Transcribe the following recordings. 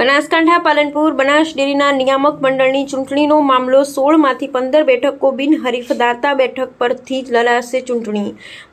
બનાસકાંઠા, પાલનપુર, બનાસ ડેરીના નિયામક મંડળની ચૂંટણીનો મામલો સોળમાંથી પંદર બેઠકો બિનહરીફ દાંતા બેઠક પરથી જ લડાશે ચૂંટણી.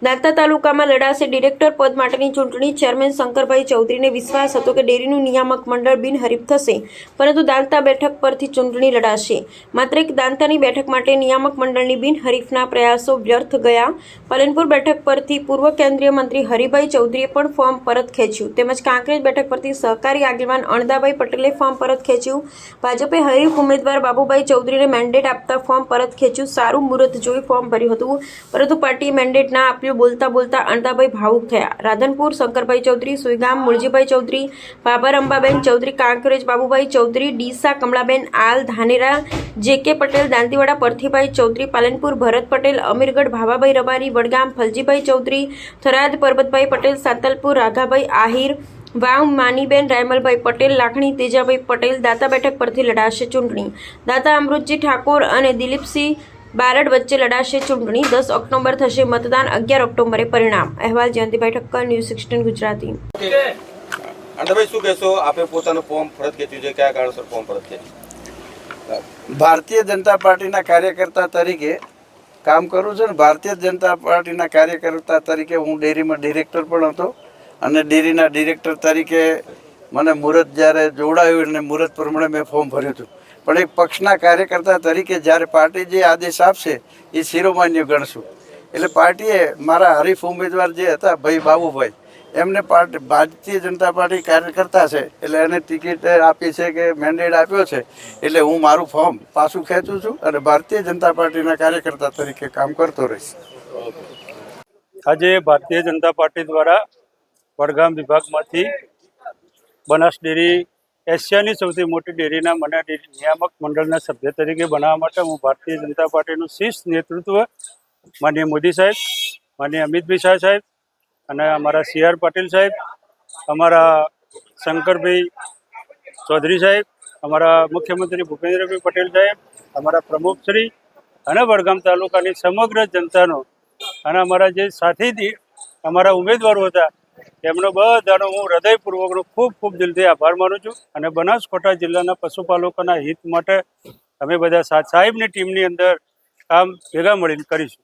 દાંતા તાલુકામાં લડાશે ડિરેક્ટર પદ માટેની ચૂંટણી. ચેરમેન શંકરભાઈ ચૌધરીને વિશ્વાસ હતો કે ડેરીનું નિયામક મંડળ બિનહરીફ થશે, પરંતુ દાંતા બેઠક પરથી ચૂંટણી લડાશે. માત્ર એક દાંતાની બેઠક માટે નિયામક મંડળની બિનહરીફના પ્રયાસો વ્યર્થ ગયા. પાલનપુર બેઠક પરથી પૂર્વ કેન્દ્રીય મંત્રી હરિભાઈ ચૌધરીએ પણ ફોર્મ પરત ખેંચ્યું. તેમજ કાંકરેજ બેઠક પરથી સહકારી આગેવાન અણદાભાઈ પટેલે ફોર્મ પરત ખેંચ્યું. ભાજપે હરીફ ઉમેદવાર બાબુભાઈ ચૌધરીને મેન્ડેટ આપતા ફોર્મ પરત ખેંચ્યું. સારું મુહૂર્ત જોઈ ફોર્મ ભર્યું હતું. પરંતુ પાર્ટીએ મેન્ડેટ ના આપ્યું બોલતા બોલતા અણદાભાઈ ભાવુક થયા. રાધનપુર શંકરભાઈ ચૌધરી, સુઈગામ મુળજીભાઈ ચૌધરી, બાબર અંબાબેન ચૌધરી, કાંકરેજ બાબુભાઈ ચૌધરી, ડીસા કમળાબેન આલ ધાનેરા જે કે પટેલ, દાંતીવાડા પરથીભાઈ ચૌધરી, પાલનપુર ભરત પટેલ, અમીરગઢ ભાવાભાઈ રબારી, વડગામ ફલજીભાઈ ચૌધરી, થરાદ પરબતભાઈ પટેલ, સાતલપુર રાઘાભાઈ આહિર વાવ માનીબેન રાયમલભાઈ પટેલ લાખણી તેજાભાઈ પટેલ દાતા બેઠક પરથી લડાશે ચૂંટણી. દાતા અમૃતજી ઠાકોર અને દિલીપસિંહ બારડ વચ્ચે લડાશે ચૂંટણી. દસ ઓક્ટોબર થશે મતદાન અગિયાર ઓક્ટોબરે પરિણામ. અહેવાલ જયંતિભાઈ ઠક્કર ન્યૂઝ સિક્સટીન ગુજરાતી. શું કહેશો? આપે પોતાનું ફોર્મ પરત ખેંચ્યું છે. કયા કારણસર ફોર્મ પરત ખેંચ્યું? ભારતીય જનતા પાર્ટીના કાર્યકર્તા તરીકે કામ કરું છું ને ભારતીય જનતા પાર્ટીના કાર્યકર્તા તરીકે હું ડેરીમાં ડિરેક્ટર પણ હતો. અને ડેરીના ડિરેક્ટર તરીકે મને મુહૂર્ત જ્યારે જોડાયું અને મુહૂર્ત પ્રમાણે મેં ફોર્મ ભર્યું હતું. પણ એક પક્ષના કાર્યકર્તા તરીકે જ્યારે પાર્ટી જે આદેશ આપશે, એ શિરોમાન્ય ગણશું. એટલે પાર્ટીએ મારા હરીફ ઉમેદવાર જે હતા, ભાઈ બાબુભાઈ, એમને પાર્ટી, ભારતીય જનતા પાર્ટી કાર્યકર્તા છે, એટલે એને ટિકિટ આપી છે કે મેન્ડેટ આપ્યો છે, એટલે હું મારું ફોર્મ પાછું ખેંચું છું અને ભારતીય જનતા પાર્ટીના કાર્યકર્તા તરીકે કામ કરતો રહીશ. આજે ભારતીય જનતા પાર્ટી દ્વારા વડગામ વિભાગમાંથી બનાસ ડેરી, એશિયાની સૌથી મોટી ડેરીના મને ડેરી નિયામક મંડળના સભ્ય તરીકે બનાવવા માટે હું ભારતીય જનતા પાર્ટીનું શીર્ષ નેતૃત્વ માનીય મોદી સાહેબ, માનીય અમિતભાઈ શાહ સાહેબ અને અમારા સી આર પાટીલ સાહેબ, અમારા શંકરભાઈ ચૌધરી સાહેબ, અમારા મુખ્યમંત્રી ભૂપેન્દ્રભાઈ પટેલ સાહેબ, અમારા પ્રમુખશ્રી અને વડગામ તાલુકાની સમગ્ર જનતાનો અને અમારા જે સાથી અમારા ઉમેદવારો હતા તેમનો બધાનો હું હૃદયપૂર્વકનો ખૂબ ખૂબ દિલથી આભાર માનું છું અને બનાસકાંઠા જિલ્લાના પશુપાલકોના હિત માટે અમે બધા સાહેબની ટીમની અંદર કામ ભેગા મળીને કરીશું.